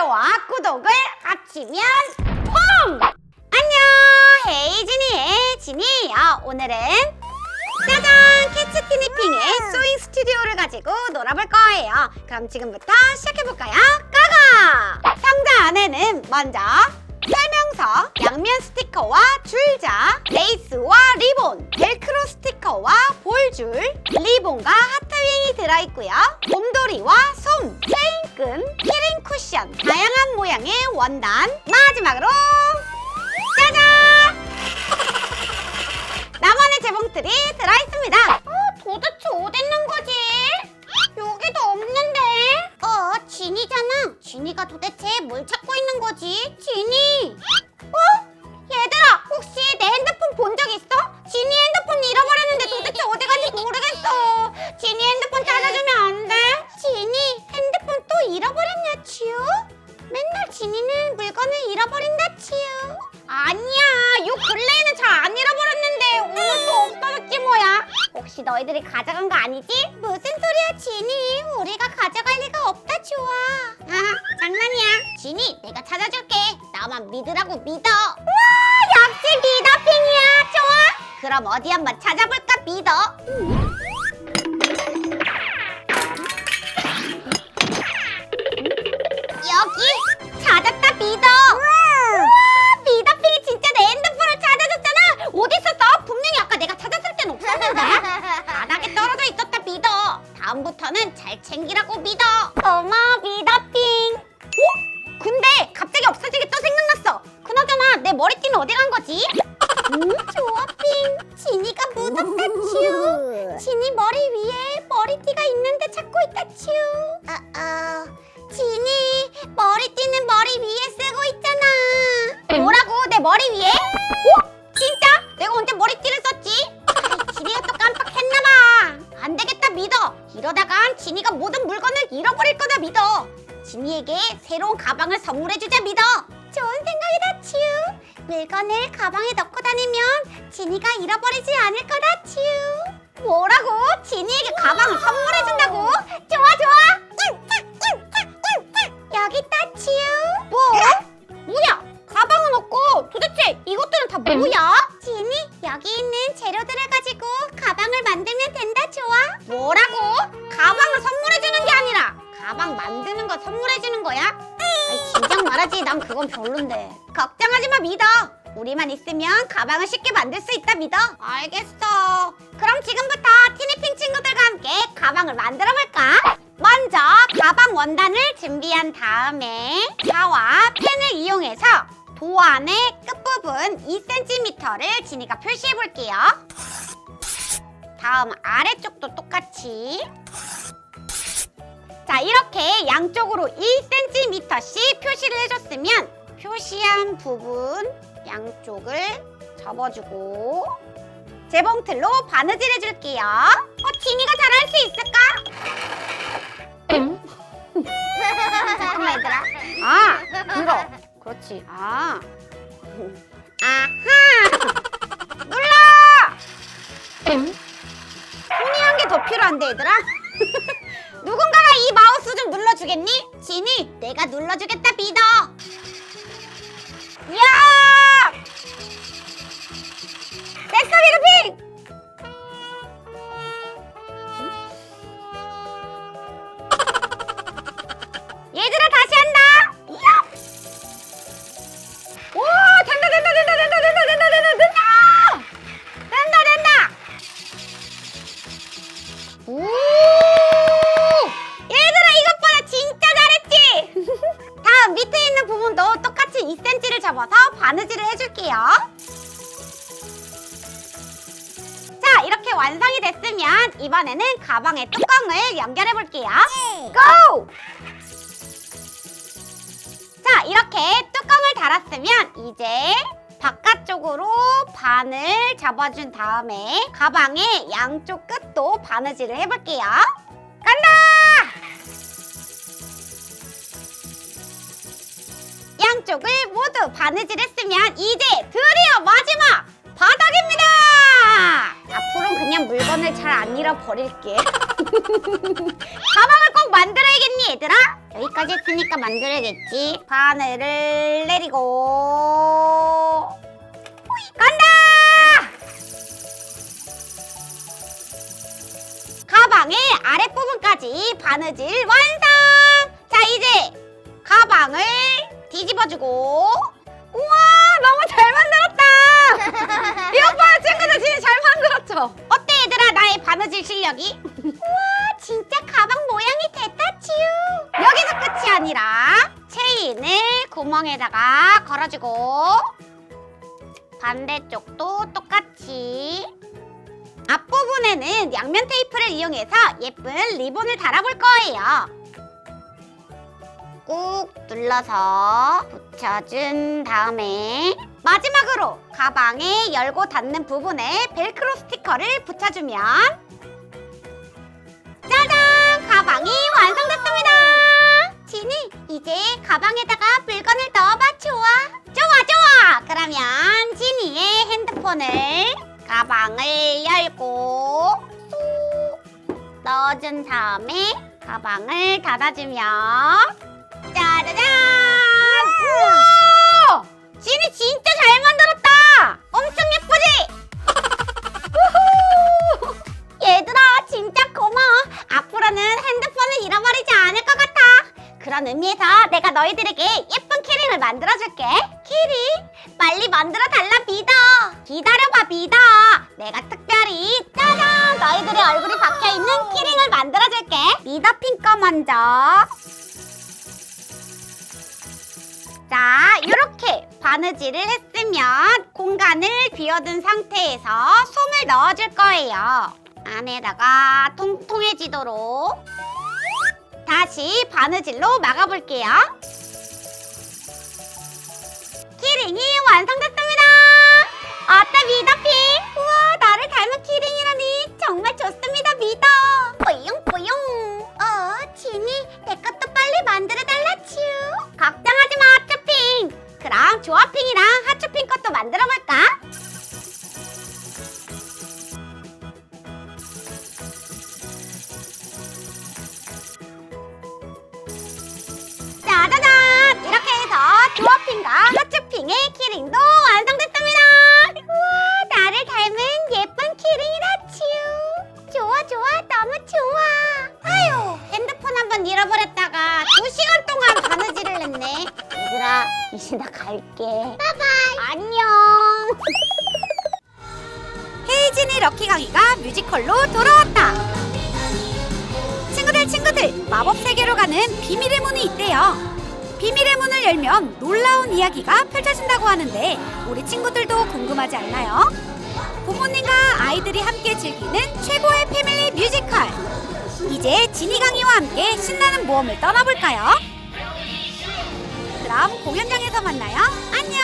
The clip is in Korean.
좋아요와 구독을 합치면 퐁! 안녕 헤이진이의 진이에요 오늘은 짜잔 캐치 티니핑의 소잉 스튜디오를 가지고 놀아볼 거예요 그럼 지금부터 시작해볼까요? 고고! 상자 안에는 먼저 설명서, 양면 스티커와 줄자, 레이스와 리본, 벨크로 스티커와 볼줄, 리본과 하 트윙이 들어있고요. 곰돌이와 솜, 체인끈, 키링 쿠션, 다양한 모양의 원단, 마지막으로 혹시 너희들이 가져간 거 아니지? 무슨 소리야, 진이? 우리가 가져갈 리가 없다, 좋아. 아, 장난이야. 진이, 내가 찾아줄게. 나만 믿으라고 믿어. 와, 역시 믿어핑이야. 좋아. 그럼 어디 한번 찾아볼까, 믿어. 다음부터는 잘 챙기라고 믿어. 고마워 믿어핑 어? 근데 갑자기 없어지게 또 생각났어. 그나저나 내 머리띠는 어디 간 거지? 음 좋아 핑 진이가 묻었다 츄 진이 머리 위에 머리띠가 있는데 찾고 있다 츄 아, 아, 진이 머리띠는 머리 위에 쓰고 있잖아. 뭐라고 내 머리 위에? 진이가 모든 물건을 잃어버릴 거다 믿어. 진이에게 새로운 가방을 선물해주자 믿어. 좋은 생각이다 치우. 물건을 가방에 넣고 다니면 진이가 잃어버리지 않을 거다 치우. 뭐라고? 진이에게 가방을 선물해준다고? 좋아 좋아. 여기 있다 치우. 뭐? 그건 별론데 걱정하지 마 믿어 우리만 있으면 가방을 쉽게 만들 수 있다 믿어 알겠어 그럼 지금부터 티니핑 친구들과 함께 가방을 만들어 볼까? 먼저 가방 원단을 준비한 다음에 자와 펜을 이용해서 도안의 끝부분 2cm를 진이가 표시해 볼게요. 다음 아래쪽도 똑같이 자 이렇게 양쪽으로 1cm씩 표시를 해줬으면 표시한 부분 양쪽을 접어주고 재봉틀로 바느질 해줄게요. 어, 진이가 잘할 수 있을까? 잠깐만 얘들아. 아, 들어. 그렇지. 아. 아하. 눌러. 손이 한 개 더 필요한데 얘들아. 누군가가 이 마우스 좀 눌러주겠니? 진이, 내가 눌러주겠다 믿어. 야! 됐어 미르핑. 바느질을 해줄게요. 자 이렇게 완성이 됐으면 이번에는 가방의 뚜껑을 연결해 볼게요. 고! 자, 이렇게 뚜껑을 달았으면 이제 바깥쪽으로 반을 잡아준 다음에 가방의 양쪽 끝도 바느질을 해볼게요. 양쪽을 모두 바느질했으면 이제 드디어 마지막 바닥입니다! 앞으로는 그냥 물건을 잘 안 잃어버릴게. 가방을 꼭 만들어야겠니 얘들아? 여기까지 했으니까 만들어야겠지 바늘을 내리고 간다! 가방의 아랫부분까지 바느질 완성! 뒤집어주고 우와 너무 잘 만들었다! 이거 봐 친구들 진짜 잘 만들었죠? 어때 얘들아 나의 바느질 실력이? 우와 진짜 가방 모양이 됐다츄 여기서 끝이 아니라 체인을 구멍에다가 걸어주고 반대쪽도 똑같이 앞부분에는 양면 테이프를 이용해서 예쁜 리본을 달아볼 거예요 꾹 눌러서 붙여준 다음에 마지막으로 가방에 열고 닫는 부분에 벨크로 스티커를 붙여주면 짜잔! 가방이 완성됐습니다! 지니, 이제 가방에다가 물건을 넣어봐, 좋아? 좋아, 좋아! 그러면 지니의 핸드폰을 가방을 열고 쏙 넣어준 다음에 가방을 닫아주면! 우와! 지니 진짜 잘 만들었다! 엄청 예쁘지? 얘들아 진짜 고마워 앞으로는 핸드폰을 잃어버리지 않을 것 같아 그런 의미에서 내가 너희들에게 예쁜 키링을 만들어줄게 키링? 빨리 만들어 달라 믿어 기다려봐 믿어 내가 특별히 짜잔 너희들의 얼굴이 박혀있는 키링을 만들어줄게 믿어 핑거 먼저 바느질을 했으면 공간을 비워둔 상태에서 솜을 넣어줄 거예요. 안에다가 통통해지도록 다시 바느질로 막아볼게요. 그럼 조아핑이랑 하츄핑 것도 만들어볼까? 짜자잔! 이렇게 해서 조아핑과 하츄핑의 키링도 완성 럭키 강의가 뮤지컬로 돌아왔다! 친구들 친구들 마법 세계로 가는 비밀의 문이 있대요. 비밀의 문을 열면 놀라운 이야기가 펼쳐진다고 하는데 우리 친구들도 궁금하지 않나요? 부모님과 아이들이 함께 즐기는 최고의 패밀리 뮤지컬. 이제 지니 강의와 함께 신나는 모험을 떠나볼까요? 그럼 공연장에서 만나요. 안녕.